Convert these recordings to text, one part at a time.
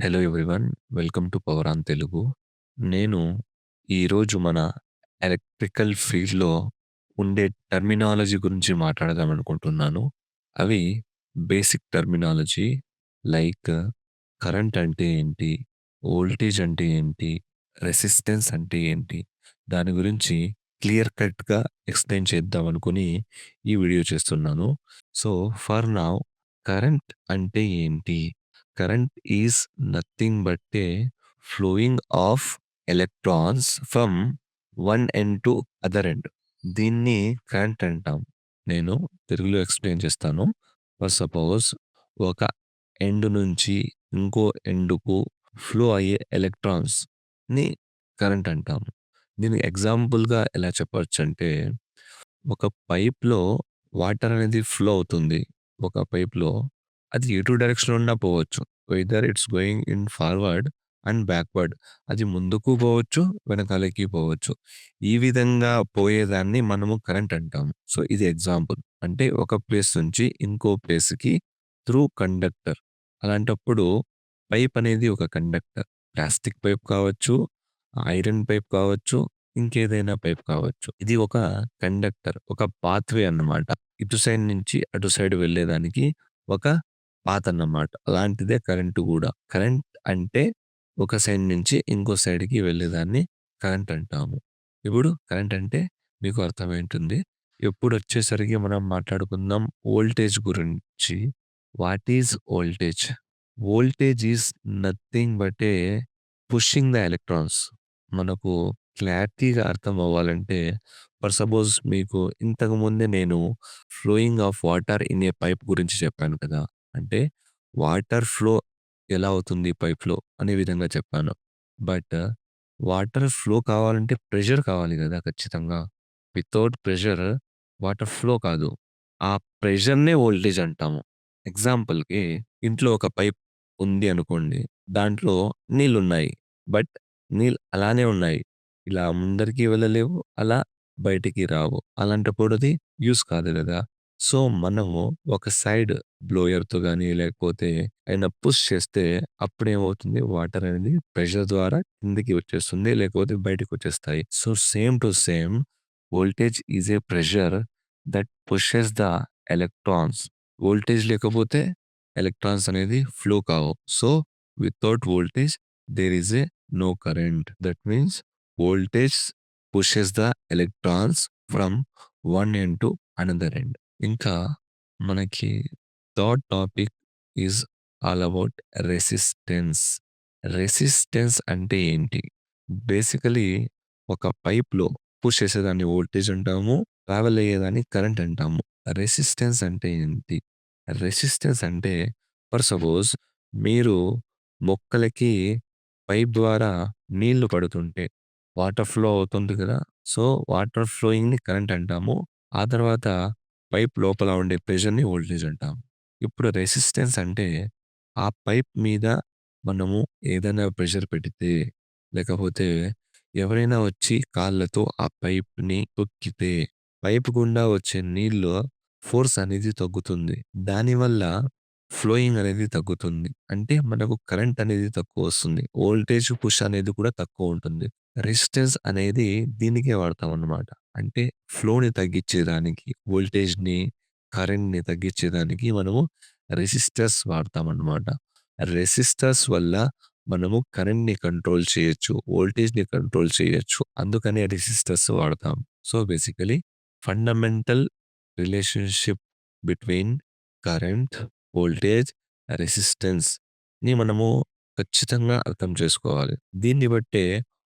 Hello everyone. Welcome to power on Telugu. నేను ఈరోజు మన ఎలక్ట్రికల్ ఫీల్డ్‌లో ఉండే టర్మినాలజీ గురించి మాట్లాడదాం అనుకుంటున్నాను. అవి బేసిక్ టర్మినాలజీ లైక్ కరెంట్ అంటే ఏంటి? వోల్టేజ్ అంటే ఏంటి? రెసిస్టెన్స్ అంటే ఏంటి? దాని గురించి క్లియర్ కట్‌గా ఎక్స్‌ప్లెయిన్ చేద్దాం అనుకుని ఈ వీడియో చేస్తున్నాను. సో, ఫర్ నౌ కరెంట్ అంటే ఏంటి? Current is nothing but flowing of electrons from one end to other end. దీన్ని కరెంట్ అంటాం. నేను తెలుగులో ఎక్స్‌ప్లెయిన్ చేస్తాను. ఫర్ సపోజ్ ఒక ఎండ్ నుంచి ఇంకో ఎండ్‌కు ఫ్లో అయ్యే ఎలక్ట్రాన్స్‌ని కరెంట్ అంటాం దీనికి ఎగ్జాంపుల్‌గా ఎలా చెప్పొచ్చంటే, ఒక పైప్‌లో వాటర్ అనేది ఫ్లో అవుతుంది. ఒక పైప్‌లో అది ఎటు డైరెక్షన్‌లో ఉన్నా పోవచ్చు. Whether it's going in forward and backward. అది ముందుకు పోవచ్చు, వెనకాలకి పోవచ్చు. ఈ విధంగా పోయేదాన్ని మనము కరెంట్ అంటాము. సో, ఇది ఎగ్జాంపుల్. అంటే ఒక ప్లేస్ నుంచి ఇంకో ప్లేస్‌కి త్రూ కండక్టర్. అలాంటప్పుడు పైప్ అనేది ఒక కండక్టర్. ప్లాస్టిక్ పైప్ కావచ్చు, ఐరన్ పైప్ కావచ్చు, ఇంకేదైనా పైప్ కావచ్చు. ఇది ఒక కండక్టర్. ఒక పాత్‌వే అన్నమాట. ఇటు సైడ్ నుంచి అటు సైడ్ వెళ్ళేదానికి ఒక పాత అన్నమాట. అలాంటిదే కరెంటు కూడా కరెంట్ అంటే ఒక సైడ్ నుంచి ఇంకో సైడ్‌కి వెళ్ళేదాన్ని కరెంట్ అంటాము. ఇప్పుడు కరెంట్ అంటే మీకు అర్థమైంటుంది. ఇప్పుడొచ్చేసరికి మనం మాట్లాడుకుందాం వోల్టేజ్ గురించి. What is voltage? Voltage is nothing but a pushing the electrons. మనకు క్లారిటీగా అర్థం అవ్వాలంటే ఫర్ సపోజ్ మీకు ఇంతకుముందే నేను flowing of water in a pipe గురించి చెప్పాను కదా! అంటే వాటర్ ఫ్లో ఎలా అవుతుంది పైప్‌లో అనే విధంగా చెప్పాను. బట్ వాటర్ ఫ్లో కావాలంటే ప్రెషర్ కావాలి గదా! ఖచ్చితంగా. వితౌట్ ప్రెషర్ వాటర్ ఫ్లో కాదు. ఆ ప్రెషర్‌నే వోల్టేజ్ అంటాము. ఎగ్జాంపుల్‌కి ఇంట్లో ఒక పైప్ ఉంది అనుకోండి. దాంట్లో నీళ్ళున్నాయి. బట్ నీళ్ళు అలానే ఉన్నాయి. ఇలా ముందరికి వెళ్ళలేవు. అలా బయటికి రావు. అలాంటప్పుడు అది యూజ్ కాదు గదా! సో, మనము ఒక సైడ్ బ్లోయర్‌తో గాని లేకపోతే ఆయన పుష్ చేస్తే అప్పుడేమవుతుంది వాటర్ అనేది ప్రెషర్ ద్వారా కిందకి వచ్చేస్తుంది. లేకపోతే బయటికొచ్చేస్తాయి. So, same to same voltage is a pressure that pushes the electrons. Voltage లేకపోతే ఎలక్ట్రాన్స్ అనేది ఫ్లో కావు. So, without voltage there is a no current. That means voltage pushes the electrons from one end to another end. ఇంకా మనకి third topic is all about resistance. Resistance అంటే ఏంటి? Basically ఒక పైప్‌లో push చేసేదాన్ని voltage అంటాము. Travel అయ్యేదాన్ని current అంటాము. రెసిస్టెన్స్ అంటే ఏంటి? రెసిస్టెన్స్ అంటే ఫర్ సపోజ్ మీరు మొక్కలకి పైప్ ద్వారా నీళ్ళు పడుతుంటే వాటర్ ఫ్లో అవుతుంది కదా! సో, వాటర్ ఫ్లోయింగ్‌ని కరెంట్ అంటాము. ఆ తర్వాత పైప్ లోపల ఉండే ప్రెషర్‌ని వోల్టేజ్ అంటాం ఇప్పుడు రెసిస్టెన్స్ అంటే ఆ పైప్ మీద మనము ఏదైనా ప్రెషర్ పెడితే లేకపోతే ఎవరైనా వచ్చి కాళ్ళతో ఆ పైప్‌ని తొక్కితే పైప్ గుండా వచ్చే నీళ్ళు ఫోర్స్ అనేది తగ్గుతుంది. దానివల్ల ఫ్లోయింగ్ అనేది తగ్గుతుంది. అంటే మనకు కరెంట్ అనేది తక్కువ వస్తుంది వోల్టేజ్ పుష్ అనేది కూడా తక్కువ ఉంటుంది రెసిస్టెన్స్ అనేది దీనికే వాడతామన్నమాట. అంటే ఫ్లోని తగ్గించేదానికి వోల్టేజ్‌ని, కరెంట్‌ని తగ్గించేదానికి మనము రెసిస్టర్స్ వాడతామన్నమాట. రెసిస్టర్స్ వల్ల మనము కరెంట్‌ని కంట్రోల్ చేయొచ్చు. వోల్టేజ్‌ని కంట్రోల్ చేయొచ్చు. అందుకనే రెసిస్టర్స్ వాడతాం. So, basically fundamental relationship between current, voltage, రెసిస్టెన్స్‌ని మనము ఖచ్చితంగా అర్థం చేసుకోవాలి. దీన్ని బట్టే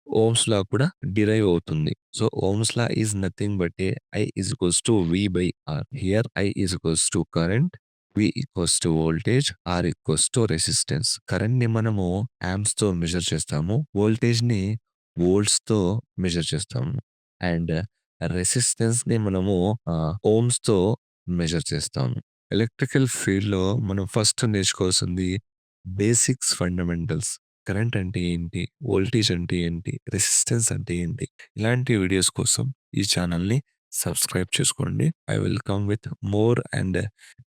ఓమ్స్ లా కూడా డిరైవ్ అవుతుంది. So, Ohm's law is nothing but a I is equals to V by R. Here I is equals to current, V equals to voltage, R equals to resistance. కరెంట్‌ని మనము ఆంప్స్‌తో మెజర్ చేస్తాము. వోల్టేజ్‌ని వోల్ట్స్‌తో measure చేస్తాము. And రెసిస్టెన్స్‌ని మనము ఆహ్, ఓమ్స్‌తో measure చేస్తాము. Electrical ఫీల్డ్లో మనం ఫస్ట్ నేర్చుకోవాల్సింది బేసిక్స్ ఫండమెంటల్స్. కరెంట్ అంటే ఏంటి? వోల్టేజ్ అంటే ఏంటి? రెసిస్టెన్స్ అంటే ఏంటి? ఇలాంటి వీడియోస్ కోసం ఈ ఛానల్ని సబ్స్క్రైబ్ చేసుకోండి. I will come with more and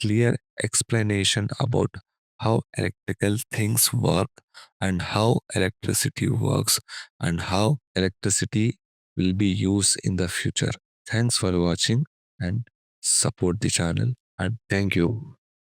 clear explanation about how electrical things work and how electricity works and how electricity will be use in the future. Thanks for watching and support the channel. And thank you.